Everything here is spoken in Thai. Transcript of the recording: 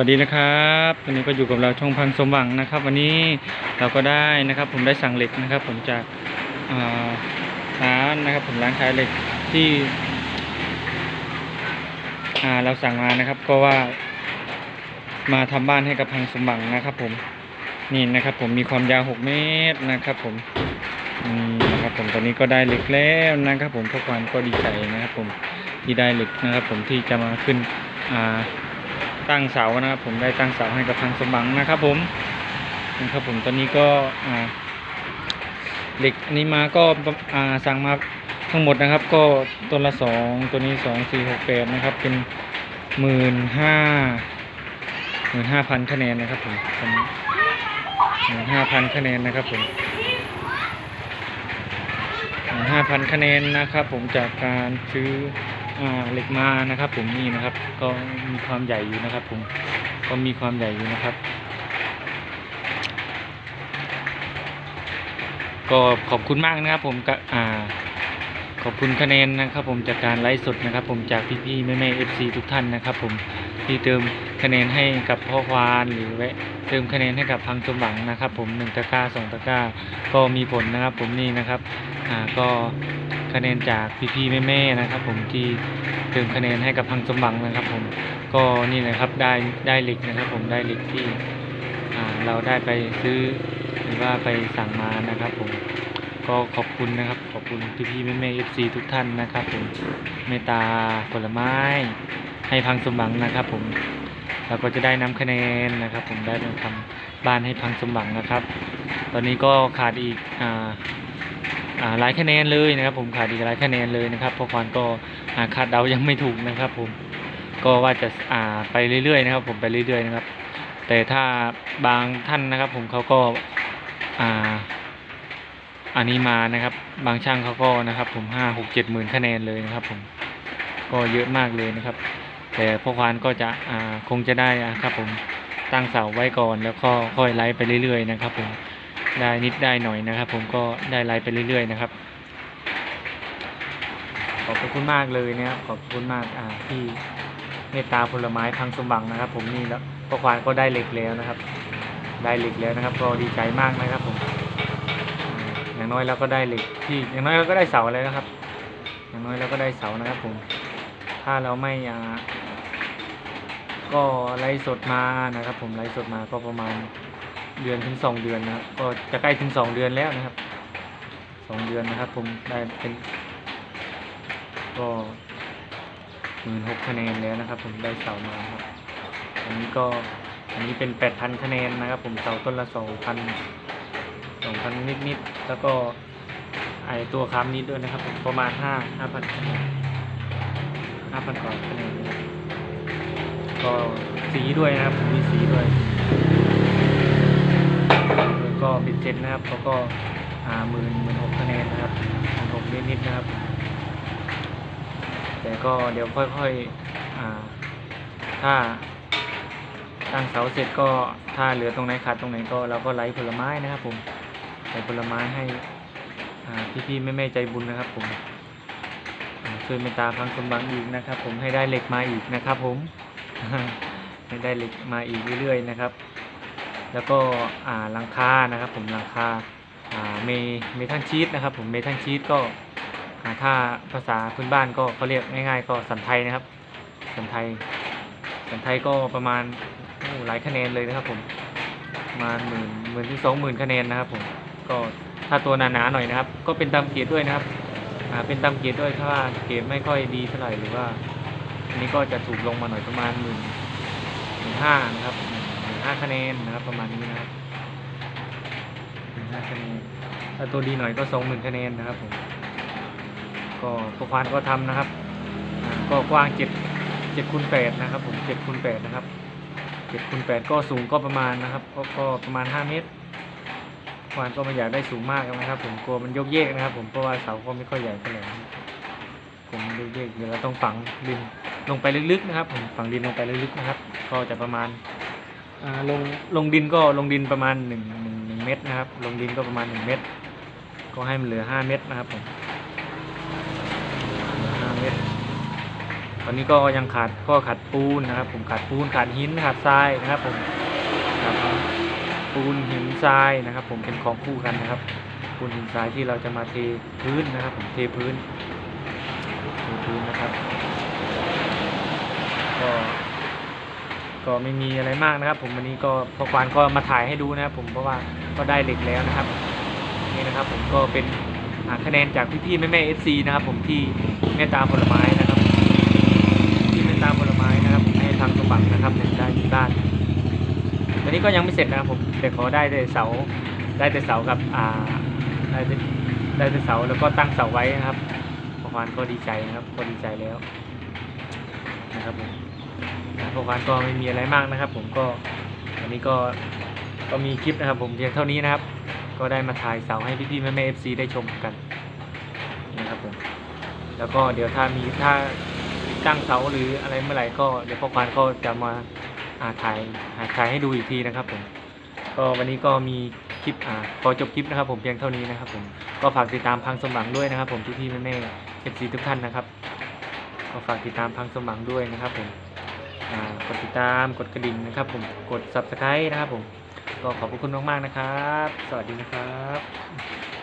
วัสดีนะครับวันนี้ก็อยู่กับเราช่องพังสมหวังนะครับ วันนี้เราก็ได้นะครับ ผมได้สั่งเหล็กนะครับ ผมจากร้านนะครับ ผมร้านขายเหล็กที่เราสั่งมานะครับ ก็ว่ามาทำบ้านให้กับพังสมหวังนะครับ ผมนี่นะครับ ผมมีความยาว 6 เมตรนะครับ ผมนี่นะครับ ผมตอนนี้ก็ได้เหล็กแล้วนะครับ ผมพวกความก็ดีใจนะครับ ผมที่ได้เหล็กนะครับ ผมที่จะมาขึ้นอ่า ตั้งเสานะครับ ผมได้ตั้งเสาให้กับทางสมบังนะครับ ผมนะครับผมตอนนี้ก็เหล็กอันนี้มาก็สั่งมาทั้งหมดนะครับ ก็ตัวละสองตัวนี้สองสี่หกแปดนะครับ เป็นหมื่นห้าหมื่นห้าพันคะแนนนะครับผมหมื่นห้าพันคะแนนนะครับผมหมื่นห้าพันคะแนนนะครับ ผมจากการซื้อ เหล็กมานะครับ ผมนี่นะครับ ก็มีความใหญ่อยู่นะครับ ผมก็มีความใหญ่อยู่นะครับ ก็ขอบคุณมากนะครับ ผมก็อ่า ขอบคุณคะแนนนะครับผมจากการไลฟ์สดนะครับ ผมจากพี่ๆแม่ๆเอฟซีทุกท่านนะครับ ผมที่เติมคะแนนให้กับพ่อควานหรือแวะเติมคะแนนให้กับพังสมหวังนะครับ ผมหนึ่งตะกร้าสองตะกร้าก็มีผลนะครับ ผมนี่นะครับอ่าก็คะแนนจากพี่ๆแม่ๆนะครับ ผมที่เติมคะแนนให้กับพังสมหวังนะครับ ผมก็นี่นะครับได้ได้เหล็กนะครับ ผมได้เหล็กที่อ่าเราได้ไปซื้อหรือว่าไปสั่งมานะครับผม ก็ขอบคุณนะครับ ขอบคุณพี่ๆแม่ๆเอฟซีทุกท่านนะครับ ผมเมตตาผลไม้ ให้พังสมหวังนะครับ ผมเราก็จะได้นำคะแนนนะครับ ผมได้มาทำบ้านให้พังสมหวังนะครับ ตอนนี้ก็ขาดอีกอ่าอ่าหลายคะแนนเลยนะครับ ผมขาดอีกหลายคะแนนเลยนะครับเพราะควานก็คาดเดายังไม่ถูกนะครับ ผมก็ว่าจะอ่าไปเรื่อยๆนะครับ ผมไปเรื่อยๆนะครับ แต่ถ้าบางท่านนะครับ ผมเขาก็อ่า อันนี้มานะครับ บางช่างเขาก็นะครับ ผมห้าหกเจ็ดหมื่นคะแนนเลยนะครับ ผมก็เยอะมากเลยนะครับ แต่พ่อควานก็จะอ่าคงจะได้อะครับ ผมตั้งเสาไว้ก่อนแล้วก็ค่อยไล่ไปเรื่อยๆนะครับ ผมได้นิดได้หน่อยนะครับ ผมก็ได้ไลฟ์ไปเรื่อยๆนะครับ ขอบคุณมากเลยนะครับขอบคุณมากอ่าที่เมตตาผลไม้พังสมบังนะครับ ผมนี่แล้วพ่อควานก็ได้เหล็กแล้วนะครับ ได้เหล็กแล้วนะครับ ก็ดีใจมากนะครับผม อย่างน้อยเราก็ได้เหล็กที่อย่างน้อยเราก็ได้เสาแล้วนะครับ อย่างน้อยเราก็ได้เสานะครับผมถ้าเราไม่ก็ไลฟ์สดมานะครับ ผมไลฟ์สดมาก็ประมาณเดือนถึงสองเดือนนะครับก็จะใกล้ถึงสองเดือนแล้วนะครับสองเดือนนะครับ ผมได้เป็น ก็หมื่นหกคะแนนแล้วนะครับ ผมได้เสามาครับอันนี้ก็อันนี้เป็นแปดพันคะแนนนะครับ ผมเสาต้นละสองพัน สองพันนิดๆแล้วก็ไอตัวค้ามนิดด้วยนะครับ ประมาณห้าห้าพันห้าพันกว่าคะแนนก็สีด้วยนะครับผมมีสีด้วยแล้วก็บิดเซ็ตนะครับเขาก็อ่าหมื่นหมื่นหกคะแนนนะครับหมื่นหกนิดๆนะครับ แต่ก็เดี๋ยวค่อยๆอ่าถ้าตั้งเสาเสร็จก็ถ้าเหลือตรงไหนขาดตรงไหนก็เราก็ไล่ผลไม้นะครับผม ส่ผลไม้ให้อ่พี่ๆแม่ๆใจบุญนะครับผมช่วยเมตตาพังสมบังอีกนะครับ ผมให้ได้เหล็กมาอีกนะครับผมให้ได้เหล็กมาอีกเรื่อยๆนะครับ แล้วก็หลังคานะครับ ผมหลังคาเมเมทัลชีตนะครับ ผมเมทัลชีตก็ถ้าภาษาพื้นบ้านก็เขาเรียกง่ายๆ ก็สันไทยนะครับ สันไทย สันไทยก็ประมาณหลายคะแนนเลยนะครับ ผมประมาณหมื่นหมื่นที่สองหมื่นคะแนนนะครับผม ก็ถ้าตัวหนาๆหน่อยนะครับ ก็เป็นตามเกียรติด้วยนะครับเป็นตามเกียรติด้วยถ้าว่าเกรดไม่ค่อยดีเท่าไหร่หรือว่า อันนี้ก็จะถูกลงมาหน่อยประมาณหมื่นหมื่นห้านะครับหมื่นห้าคะแนนนะครับ ประมาณนี้นะครับหมื่นห้าคะแนนถ้าตัวดีหน่อยก็สองหมื่นคะแนนนะครับผมก็พวกควานก็ทำนะครับก็กว้างเจ็ดเจ็ดคูณแปดนะครับ ผมเจ็ดคูณแปดนะครับเจ็ดคูณแปดก็สูงก็ประมาณนะครับ ก็ประมาณห้าเมตร ควานก็ไม่อยากได้สูงมากนะครับ ผมกลัวมันยกเยกนะครับ ผมเพราะว่าเสาก็ไม่ค่อยใหญ่เท่าไหร่นะครับผมยกเยกเดี๋ยวเราต้องฝังดินลงไปลึกๆนะครับ ผมฝังดินลงไปลึกๆนะครับ ก็จะประมาณาลงลงดินก็ลงดินประมาณหนึ่งหนึ่งหนึ่งเมตรนะครับ ลงดินก็ประมาณหนึ่งเมตร ก็ให้มันเหลือห้าเมตรนะครับผมห้าเมตรตอนนี้ก็ยังขาดข้อขาดปูนนะครับ ผมขาดปูนขาดหินขาดทรายนะครับ ผมครับ ปูนหินทรายนะครับ ผมเป็นของคู่กันนะครับ ปูนหินทรายที่เราจะมาเทพื้นนะครับ ผมเทพื้นเทพื้นนะครับ ก็ก็ไม่มีอะไรมากนะครับ ผมวันนี้ก็พอควานก็มาถ่ายให้ดูนะครับ ผมเพราะว่าก็ได้เหล็กแล้วนะครับนี่นะครับ ผมก็เป็นอ่าคะแนนจากพี่ๆแม่ๆเอฟซีนะครับ ผมที่เมตตาผลไม้นะครับ ที่เมตตาผลไม้นะครับให้ทางสมบัตินะครับหนึ่งได้ที่บ้าน ตอนนี้ก็ยังไม่เสร็จนะครับผมแต่ขอได้แต่เสาได้แต่เสากับอ่าได้แต่ได้แต่เสาแล้วก็ตั้งเสาไว้นะครับพอควานก็ดีใจนะครับก็ดีใจแล้วนะครับผมพอควานก็ไม่มีอะไรมากนะครับ ผมก็วันนี้ก็ก็มีคลิปนะครับ ผมเพียงเท่านี้นะครับ ก็ได้มาถ่ายเสาให้พี่ๆแม่ๆเอฟซีได้ชมกันนะครับผมแล้วก็เดี๋ยวถ้ามีถ้าตั้งเสาหรืออะไรเมื่อไหร่ก็เดี๋ยวพ่อควานก็จะมา อ่าถ่ายาถ่ายให้ดูอีกทีนะครับผมก็วันนี้ก็มีคลิปอ่าขอจบคลิปนะครับผมเพียงเท่านี้นะครับผมก็ฝากติดตามพังสมหวังด้วยนะครับ ผมพี่ๆแม่ๆเอฟซีทุกท่านนะครับก็ฝากติดตามพังสมหวังด้วยนะครับผมอ่ากดติดตามกดกระดิ่งนะครับ ผมกด subscribe นะครับผมก็ขอบคุณมากๆนะครับ สวัสดีนะครับ